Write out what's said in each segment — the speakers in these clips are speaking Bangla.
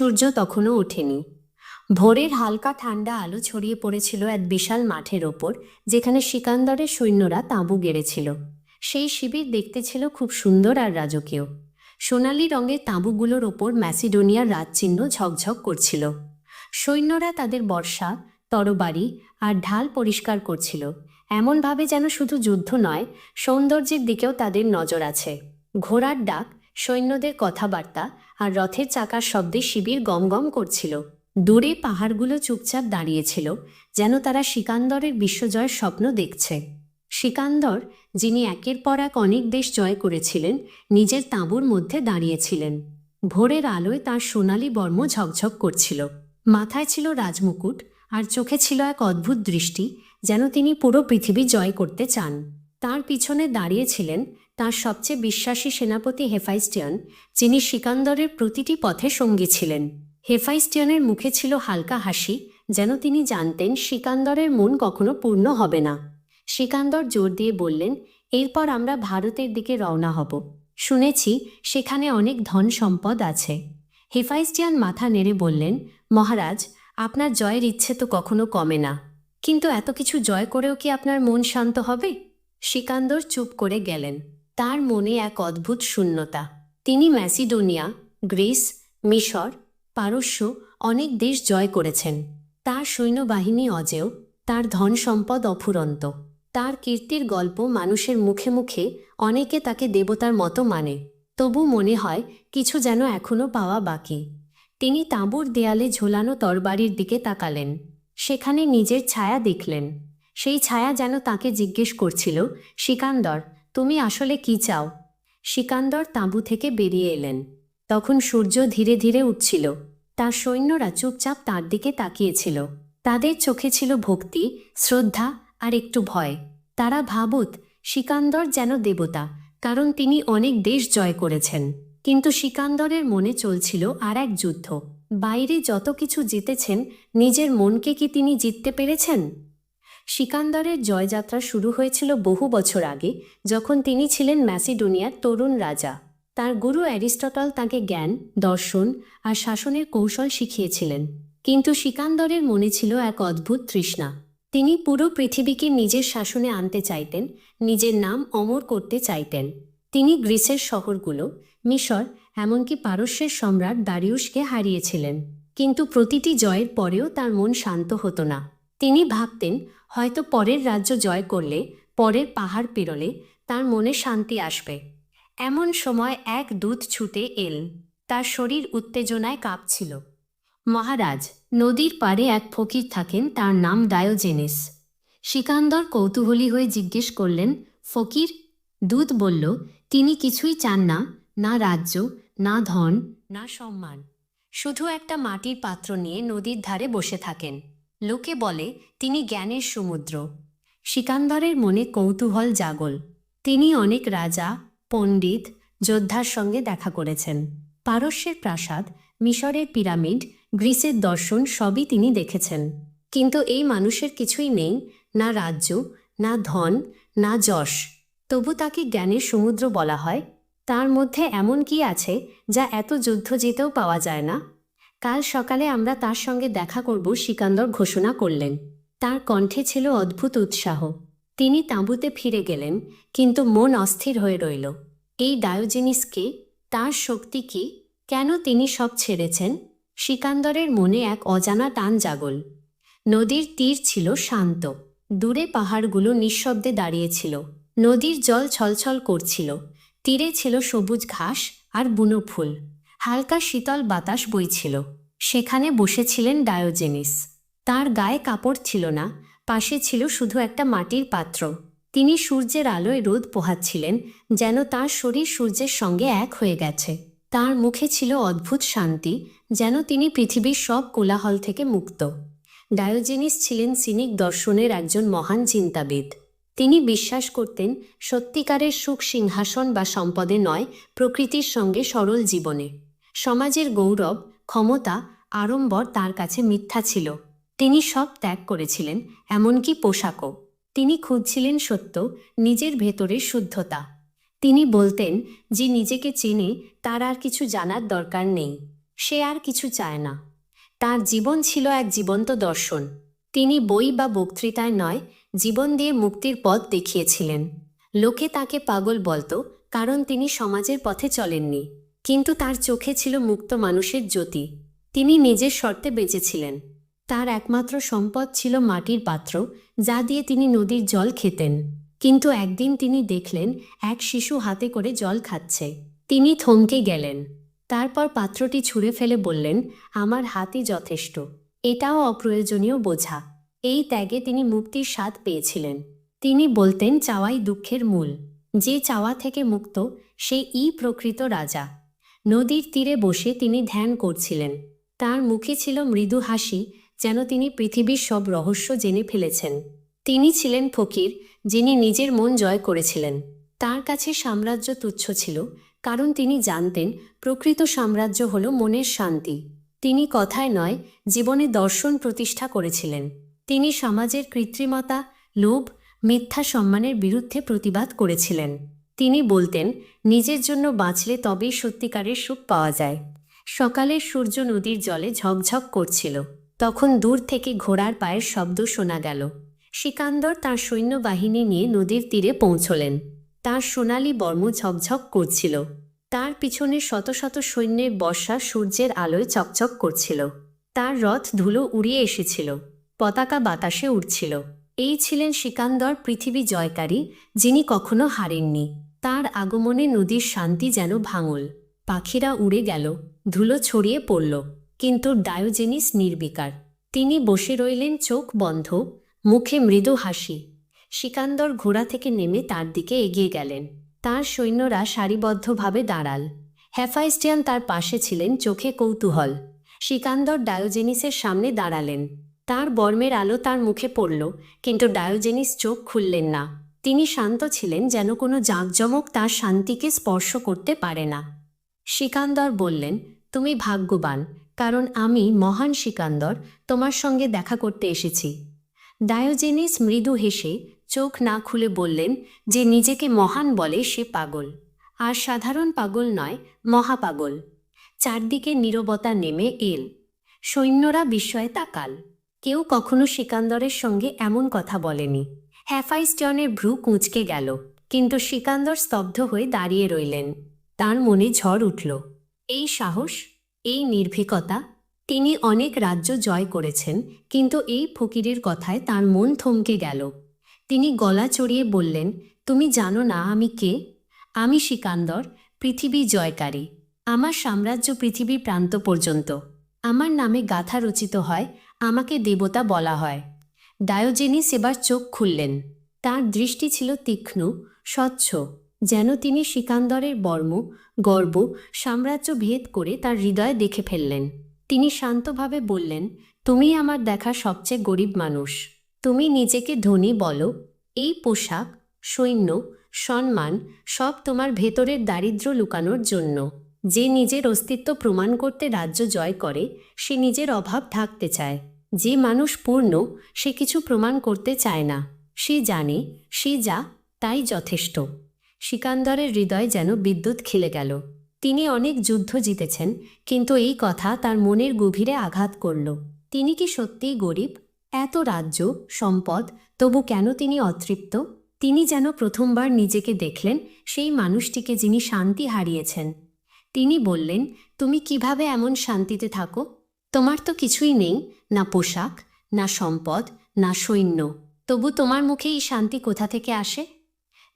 সূর্য তখনও ওঠেনি ভোরের হালকা ঠান্ডা আলো ছড়িয়ে পড়েছিল এক বিশাল মাঠের ওপর, যেখানে সিকান্দরের সৈন্যরা তাঁবু গেড়েছিল। সেই শিবির দেখতে ছিল খুব সুন্দর আর রাজকীয়। সোনালি রঙের তাঁবুগুলোর ওপর ম্যাসিডোনিয়ার রাজচিহ্ন ঝকঝক করছিল। সৈন্যরা তাদের বর্ষা, তরবারি আর ঢাল পরিষ্কার করছিল। এমনভাবে যেন শুধু যুদ্ধ নয়, সৌন্দর্যের দিকেও তাদের নজর আছে। ঘোড়ার ডাক সৈন্যদের কথাবার্তা আর রথের চাকার শব্দে শিবির গমগম করছিল। দূরে পাহাড়গুলো চুপচাপ দাঁড়িয়েছিল, যেন তারা সিকান্দরের বিশ্বজয়ের স্বপ্ন দেখছে। সিকান্দর, যিনি একের পর এক অনেক দেশ জয় করেছিলেন, নিজের তাঁবুর মধ্যে দাঁড়িয়েছিলেন। ভোরের আলোয় তার সোনালি বর্ম ঝকঝক করছিল। মাথায় ছিল রাজমুকুট আর চোখে ছিল এক অদ্ভুত দৃষ্টি, যেন তিনি পুরো পৃথিবী জয় করতে চান। তার পিছনে দাঁড়িয়েছিলেন তার সবচেয়ে বিশ্বাসী সেনাপতি হেফাইস্টিয়ান যিনি সিকান্দরের প্রতিটি পথে সঙ্গী ছিলেন। হেফাইস্টিয়নের মুখে ছিল হালকা হাসি, যেন তিনি জানতেন সিকান্দরের মন কখনো পূর্ণ হবে না। সিকান্দর জোর দিয়ে বললেন, এরপর আমরা ভারতের দিকে রওনা হব। শুনেছি সেখানে অনেক ধন সম্পদ আছে। হেফাইস্টিয়ান মাথা নেড়ে বললেন, মহারাজ, আপনার জয়ের ইচ্ছে তো কখনো কমে না। কিন্তু এত কিছু জয় করেও কি আপনার মন শান্ত হবে? সিকান্দর চুপ করে গেলেন। তার মনে এক অদ্ভুত শূন্যতা। তিনি ম্যাসিডোনিয়া, গ্রিস, মিশর, পারস্য, অনেক দেশ জয় করেছেন। তার সৈন্যবাহিনী অজেয়, তার ধন সম্পদ অফুরন্ত। তার কীর্তির গল্প মানুষের মুখে মুখে অনেকে তাকে দেবতার মতো মানে। তবু মনে হয় কিছু যেন এখনও পাওয়া বাকি। তিনি তাঁবুর দেয়ালে ঝোলানো তরবারির দিকে তাকালেন। সেখানে নিজের ছায়া দেখলেন। সেই ছায়া যেন তাকে জিজ্ঞেস করছিল, সিকান্দর তুমি আসলে কি চাও? সিকান্দর তাঁবু থেকে বেরিয়ে এলেন। তখন সূর্য ধীরে ধীরে উঠছিল। তার সৈন্যরা চুপচাপ তার দিকে তাকিয়েছিল। তাদের চোখে ছিল ভক্তি, শ্রদ্ধা আর একটু ভয়। তারা ভাবত, সিকান্দর যেন দেবতা, কারণ তিনি অনেক দেশ জয় করেছেন। কিন্তু সিকান্দরের মনে চলছিল আর এক যুদ্ধ। বাইরে যত কিছু জিতেছেন, নিজের মনকে কি তিনি জিততে পেরেছেন? সিকান্দরের জয়যাত্রা শুরু হয়েছিল বহু বছর আগে, যখন তিনি ছিলেন ম্যাসিডোনিয়ার তরুণ রাজা। তার গুরু অ্যারিস্টটল তাকে জ্ঞান, দর্শন আর শাসনের কৌশল শিখিয়েছিলেন। কিন্তু সিকান্দরের মনে ছিল এক অদ্ভুত তৃষ্ণা। তিনি পুরো পৃথিবীকে নিজের শাসনে আনতে চাইতেন, নিজের নাম অমর করতে চাইতেন। তিনি গ্রিসের শহরগুলো, মিশর, এমনকি পারস্যের সম্রাট দারিউসকে হারিয়েছিলেন। কিন্তু প্রতিটি জয়ের পরেও তার মন শান্ত হতো না। তিনি ভাবতেন হয়তো পরের রাজ্য জয় করলে, পরের পাহাড় পেরোলে তার মনে শান্তি আসবে। এমন সময় এক দূত ছুটে এল। তার শরীর উত্তেজনায় কাঁপছিল। মহারাজ, নদীর পাড়ে এক ফকির থাকেন, তার নাম ডায়োজেনিস। সিকান্দর কৌতূহলী হয়ে জিজ্ঞেস করলেন, ফকির? দূত বলল, তিনি কিছুই চান না না রাজ্য, না ধন, না সম্মান। শুধু একটা মাটির পাত্র নিয়ে নদীর ধারে বসে থাকেন। লোকে বলে, তিনি জ্ঞানের সমুদ্র। সিকান্দরের মনে কৌতূহল জাগল। তিনি অনেক রাজা, পণ্ডিত, যোদ্ধার সঙ্গে দেখা করেছেন। পারস্যের প্রাসাদ, মিশরের পিরামিড, গ্রিসের দর্শন সবই তিনি দেখেছেন। কিন্তু এই মানুষের কিছুই নেই, না রাজ্য, না ধন, না যশ। তবু তাকে জ্ঞানের সমুদ্র বলা হয়। তার মধ্যে এমন কি আছে, যা এত যুদ্ধ জিতেও পাওয়া যায় না? কাল সকালে আমরা তার সঙ্গে দেখা করব সিকান্দর ঘোষণা করলেন। তার কণ্ঠে ছিল অদ্ভুত উৎসাহ। তিনি তাঁবুতে ফিরে গেলেন, কিন্তু মন অস্থির হয়ে রইল। এই ডায়োজেনিসকে, তার শক্তি কি কেন তিনি সব ছেড়েছেন? সিকান্দরের মনে এক অজানা টান জাগল। নদীর তীর ছিল শান্ত। দূরে পাহাড়গুলো নিঃশব্দে দাঁড়িয়েছিল। নদীর জল ছলছল করছিল। তীরে ছিল সবুজ ঘাস আর বুনো ফুল। হালকা শীতল বাতাস বইছিল। সেখানে বসেছিলেন ডায়োজেনিস। তার গায়ে কাপড় ছিল না, পাশে ছিল শুধু একটা মাটির পাত্র। তিনি সূর্যের আলোয় রোদ পোহাচ্ছিলেন, যেন তার শরীর সূর্যের সঙ্গে এক হয়ে গেছে। তার মুখে ছিল অদ্ভুত শান্তি, যেন তিনি পৃথিবীর সব কোলাহল থেকে মুক্ত। ডায়োজেনিস ছিলেন সিনিক দর্শনের একজন মহান চিন্তাবিদ। তিনি বিশ্বাস করতেন, সত্যিকারের সুখ সিংহাসন বা সম্পদে নয়, প্রকৃতির সঙ্গে সরল জীবনে। সমাজের গৌরব, ক্ষমতা, আড়ম্বর তার কাছে মিথ্যা ছিল। তিনি সব ত্যাগ করেছিলেন, এমনকি পোশাকও। তিনি খুঁজছিলেন সত্য, নিজের ভেতরের শুদ্ধতা। তিনি বলতেন, যে নিজেকে চেনে, তার আর কিছু জানার দরকার নেই। সে আর কিছু চায় না। তার জীবন ছিল এক জীবন্ত দর্শন। তিনি বই বা বক্তৃতায় নয়, জীবন দিয়ে মুক্তির পথ দেখিয়েছিলেন। লোকে তাকে পাগল বলতো, কারণ তিনি সমাজের পথে চলেননি। কিন্তু তার চোখে ছিল মুক্ত মানুষের জ্যোতি। তিনি নিজের শর্তে বেঁচেছিলেন। তার একমাত্র সম্পদ ছিল মাটির পাত্র, যা দিয়ে তিনি নদীর জল খেতেন। কিন্তু একদিন তিনি দেখলেন, এক শিশু হাতে করে জল খাচ্ছে। তিনি থমকে গেলেন। তারপর পাত্রটি ছুঁড়ে ফেলে বললেন, আমার হাতই যথেষ্ট। এটাও অপ্রয়োজনীয় বোঝা এই ত্যাগে তিনি মুক্তির স্বাদ পেয়েছিলেন। তিনি বলতেন, চাওয়াই দুঃখের মূল। যে চাওয়া থেকে মুক্ত, সে ই প্রকৃত রাজা। নদীর তীরে বসে তিনি ধ্যান করছিলেন। তার মুখে ছিল মৃদু হাসি, যেন তিনি পৃথিবীর সব রহস্য জেনে ফেলেছেন। তিনি ছিলেন ফকির, যিনি নিজের মন জয় করেছিলেন। তার কাছে সাম্রাজ্য তুচ্ছ ছিল, কারণ তিনি জানতেন, প্রকৃত সাম্রাজ্য হল মনের শান্তি। তিনি কথায় নয়, জীবনে দর্শন প্রতিষ্ঠা করেছিলেন। তিনি সমাজের কৃত্রিমতা, লোভ, মিথ্যা সম্মানের বিরুদ্ধে প্রতিবাদ করেছিলেন। তিনি বলতেন, নিজের জন্য বাঁচলে তবেই সত্যিকারের সুখ পাওয়া যায়। সকালে সূর্য নদীর জলে ঝকঝক করছিল। তখন দূর থেকে ঘোড়ার পায়ের শব্দ শোনা গেল। সিকান্দর তার সৈন্যবাহিনী নিয়ে নদীর তীরে পৌঁছলেন। তার সোনালি বর্ম ঝকঝক করছিল। তার পিছনে শত শত সৈন্যের বর্ষা সূর্যের আলোয় চকচক করছিল। তার রথ ধুলো উড়িয়ে এসেছিল। পতাকা বাতাসে উড়ছিল। এই ছিলেন সিকান্দর পৃথিবী জয়কারী, যিনি কখনো হারেননি। তার আগমনে নদীর শান্তি যেন ভাঙল। পাখিরা উড়ে গেল, ধুলো ছড়িয়ে পড়ল, কিন্তু ডায়োজেনিস নির্বিকার। তিনি বসে রইলেন চোখ বন্ধ, মুখে মৃদু হাসি। সিকান্দর ঘোড়া থেকে নেমে তার দিকে এগিয়ে গেলেন। তার সৈন্যরা সারিবদ্ধভাবে দাঁড়াল। হ্যাফাইস্টিয়ান তার পাশে ছিলেন, চোখে কৌতূহল। সিকান্দর ডায়োজেনিসের সামনে দাঁড়ালেন। তার বর্মের আলো তার মুখে পড়ল, কিন্তু ডায়োজেনিস চোখ খুললেন না। তিনি শান্ত ছিলেন যেন কোনো জাঁকজমক তার শান্তিকে স্পর্শ করতে পারে না। সিকান্দর বললেন, তুমি ভাগ্যবান, কারণ আমি মহান সিকান্দর, তোমার সঙ্গে দেখা করতে এসেছি। ডায়োজেনিস মৃদু হেসে চোখ না খুলে বললেন, যে নিজেকে মহান বলে সে পাগল। আর সাধারণ পাগল নয়, মহাপাগল। চারদিকে নীরবতা নেমে এল। সৈন্যরা বিস্ময়ে তাকাল। কেউ কখনো সিকান্দরের সঙ্গে এমন কথা বলেনি। হ্যাফাইস্টনের ভ্রু কুঁচকে গেল, কিন্তু সিকান্দর স্তব্ধ হয়ে দাঁড়িয়ে রইলেন। তার মনে ঝড় উঠল। এই সাহস, এই নির্ভীকতা, তিনি অনেক রাজ্য জয় করেছেন, কিন্তু এই ফকিরের কথায় তার মন থমকে গেল। তিনি গলা চড়িয়ে বললেন, তুমি জানো না আমি কে? আমি সিকান্দর, পৃথিবী জয়কারী। আমার সাম্রাজ্য পৃথিবীর প্রান্ত পর্যন্ত। আমার নামে গাথা রচিত হয়, আমাকে দেবতা বলা হয়। ডায়োজেনিস এবার চোখ খুললেন। তার দৃষ্টি ছিল তীক্ষ্ণ, স্বচ্ছ, যেন তিনি সিকান্দরের বর্ম, গর্ব, সাম্রাজ্য ভেদ করে তার হৃদয় দেখে ফেললেন। তিনি শান্তভাবে বললেন, তুমি আমার দেখা সবচেয়ে গরিব মানুষ। তুমি নিজেকে ধনী বলো। এই পোশাক, সৈন্য, সম্মান সব তোমার ভেতরের দারিদ্র্য লুকানোর জন্য। যে নিজের অস্তিত্ব প্রমাণ করতে রাজ্য জয় করে, সে নিজের অভাব ঢাকতে চায়। যে মানুষ পূর্ণ, সে কিছু প্রমাণ করতে চায় না। সে জানে, সে যা, তাই যথেষ্ট। সিকান্দরের হৃদয় যেন বিদ্যুৎ খেলে গেল। তিনি অনেক যুদ্ধ জিতেছেন, কিন্তু এই কথা তার মনের গভীরে আঘাত করল। তিনি কি সত্যিই গরিব? এত রাজ্য, সম্পদ, তবু কেন তিনি অতৃপ্ত? তিনি যেন প্রথমবার নিজেকে দেখলেন, সেই মানুষটিকে যিনি শান্তি হারিয়েছেন। তিনি বললেন, তুমি কীভাবে এমন শান্তিতে থাকো? তোমার তো কিছুই নেই, না পোশাক, না সম্পদ, না সৈন্য। তবু তোমার মুখে এই শান্তি কোথা থেকে আসে?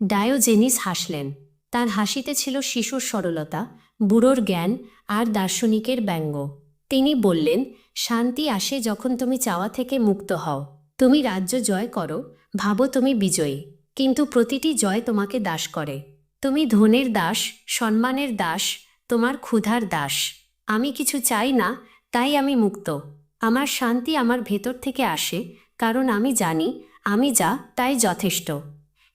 ডায়োজেনিস হাসলেন। তার হাসিতে ছিল শিশুর সরলতা, বুড়োর জ্ঞান আর দার্শনিকের ব্যঙ্গ। তিনি বললেন, শান্তি আসে যখন তুমি চাওয়া থেকে মুক্ত হও। তুমি রাজ্য জয় করো, ভাবো তুমি বিজয়ী। কিন্তু প্রতিটি জয় তোমাকে দাস করে। তুমি ধনের দাস, সম্মানের দাস, তোমার ক্ষুধার দাস। আমি কিছু চাই না তাই আমি মুক্ত। আমার শান্তি আমার ভেতর থেকে আসে, কারণ আমি জানি, আমি যা, তাই যথেষ্ট।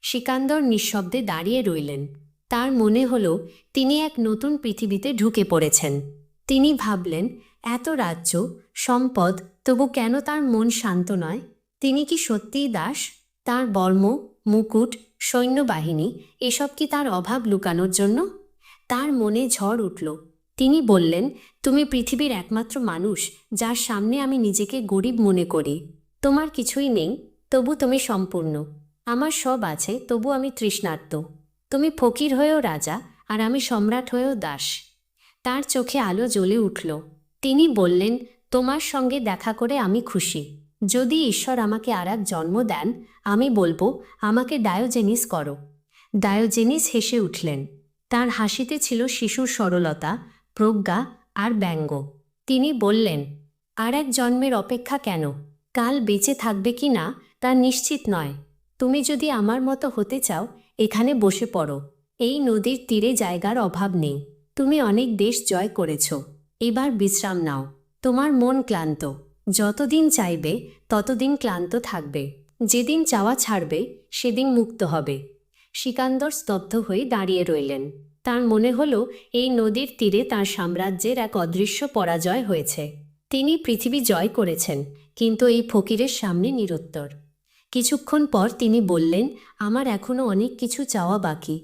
সিকান্দর নিঃশব্দে দাঁড়িয়ে রইলেন। তার মনে হলো, তিনি এক নতুন পৃথিবীতে ঢুকে পড়েছেন। তিনি ভাবলেন, এত রাজ্য, সম্পদ, তবু কেন তার মন শান্ত নয়? তিনি কি সত্যিই দাস? তার বর্ম, মুকুট, সৈন্যবাহিনী, এসব কি তার অভাব লুকানোর জন্য? তার মনে ঝড় উঠল। তিনি বললেন, তুমি পৃথিবীর একমাত্র মানুষ, যার সামনে আমি নিজেকে গরিব মনে করি। তোমার কিছুই নেই, তবু তুমি সম্পূর্ণ। আমার সব আছে, তবু আমি তৃষ্ণার্ত। তুমি ফকির হয়েও রাজা, আর আমি সম্রাট হয়েও দাস। তার চোখে আলো জ্বলে উঠল। তিনি বললেন, তোমার সঙ্গে দেখা করে আমি খুশি। যদি ঈশ্বর আমাকে আর জন্ম দেন, আমি বলব, আমাকে ডায়োজেনিস করো। ডায়োজেনিস হেসে উঠলেন। তার হাসিতে ছিল শিশুর সরলতা প্রজ্ঞা আর ব্যঙ্গ। তিনি বললেন, আর এক জন্মের অপেক্ষা কেন? কাল বেঁচে থাকবে কি না তা নিশ্চিত নয়। তুমি যদি আমার মতো হতে চাও, এখানে বসে পড়ো। এই নদীর তীরে জায়গার অভাব নেই। তুমি অনেক দেশ জয় করেছ। এবার বিশ্রাম নাও। তোমার মন ক্লান্ত। যতদিন চাইবে, ততদিন ক্লান্ত থাকবে। যেদিন চাওয়া ছাড়বে, সেদিন মুক্ত হবে। সিকান্দর স্তব্ধ হয়ে দাঁড়িয়ে রইলেন। তার মনে হলো এই নদীর তীরে তার সাম্রাজ্যের এক অদৃশ্য পরাজয় হয়েছে। তিনি পৃথিবী জয় করেছেন, কিন্তু এই ফকিরের সামনে নিরুত্তর। কিছুক্ষণ পর তিনি বললেন, আমার এখনও অনেক কিছু চাওয়া বাকি।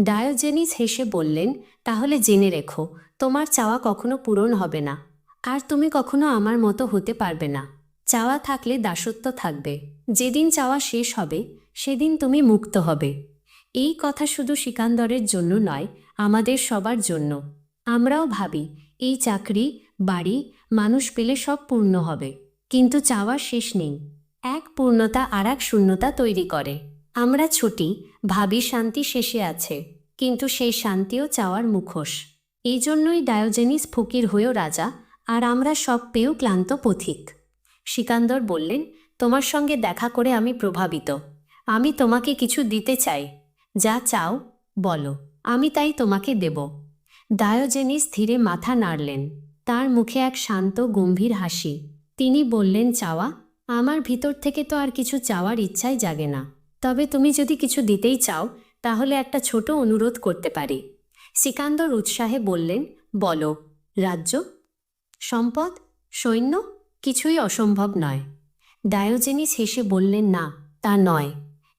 ডায়োজেনিস হেসে বললেন, তাহলে জেনে রেখো, তোমার চাওয়া কখনো পূরণ হবে না, আর তুমি কখনো আমার মতো হতে পারবে না। চাওয়া থাকলে দাসত্ব থাকবে। যেদিন চাওয়া শেষ হবে, সেদিন তুমি মুক্ত হবে। এই কথা শুধু সিকান্দরের জন্য নয়, আমাদের সবার জন্য। আমরাও ভাবি, এই চাকরি, বাড়ি, মানুষ পেলে সব পূর্ণ হবে। কিন্তু চাওয়া শেষ নেই। এক পূর্ণতা আর এক শূন্যতা তৈরি করে। আমরা ছুটি, ভাবি শান্তি শেষে আছে। কিন্তু সেই শান্তিও চাওয়ার মুখোশ। এই জন্যই ডায়োজেনিস ফকির হয়েও রাজা, আর আমরা সব পেয়েও ক্লান্ত পথিক। সিকান্দর বললেন, তোমার সঙ্গে দেখা করে আমি প্রভাবিত। আমি তোমাকে কিছু দিতে চাই। যা চাও, বলো। আমি তাই তোমাকে দেব। ডায়োজেনিস ধীরে মাথা নাড়লেন। তার মুখে এক শান্ত, গম্ভীর হাসি। তিনি বললেন, চাওয়া? আমার ভিতর থেকে তো আর কিছু চাওয়ার ইচ্ছাই জাগে না। তবে তুমি যদি কিছু দিতেই চাও, তাহলে একটা ছোট অনুরোধ করতে পারি। সিকান্দর উৎসাহে বললেন, বলো। রাজ্য? সম্পদ? সৈন্য? কিছুই অসম্ভব নয়। ডায়োজেনিস হেসে বললেন, না, তা নয়।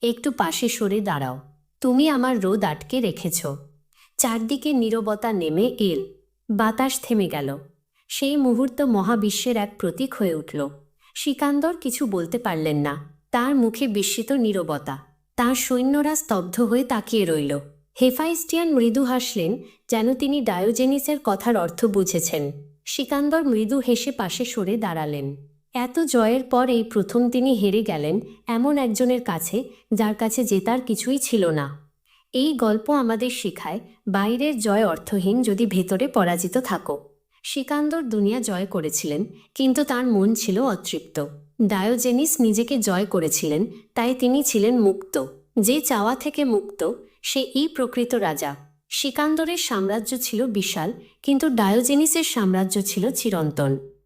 একটু পাশে সরে দাঁড়াও। তুমি আমার রোদ আটকে রেখেছ। চারদিকে নীরবতা নেমে এল। বাতাস থেমে গেল। সেই মুহূর্ত মহাবিশ্বের এক প্রতীক হয়ে উঠল। সিকান্দর কিছু বলতে পারলেন না। তার মুখে বিস্মিত নীরবতা। তার সৈন্যরা স্তব্ধ হয়ে তাকিয়ে রইল। হেফাইস্টিয়ান মৃদু হাসলেন যেন তিনি ডায়োজেনিসের কথার অর্থ বুঝেছেন। সিকান্দর মৃদু হেসে পাশে সরে দাঁড়ালেন। এত জয়ের পর এই প্রথম তিনি হেরে গেলেন এমন একজনের কাছে, যার কাছে জেতার কিছুই ছিল না। এই গল্প আমাদের শেখায় বাইরের জয় অর্থহীন যদি ভেতরে পরাজিত থাকো। সিকান্দর দুনিয়া জয় করেছিলেন, কিন্তু তার মন ছিল অতৃপ্ত। ডায়োজেনিস নিজেকে জয় করেছিলেন, তাই তিনি ছিলেন মুক্ত। যে চাওয়া থেকে মুক্ত, সে এই প্রকৃত রাজা। সিকান্দরের সাম্রাজ্য ছিল বিশাল, কিন্তু ডায়োজেনিসের সাম্রাজ্য ছিল চিরন্তন।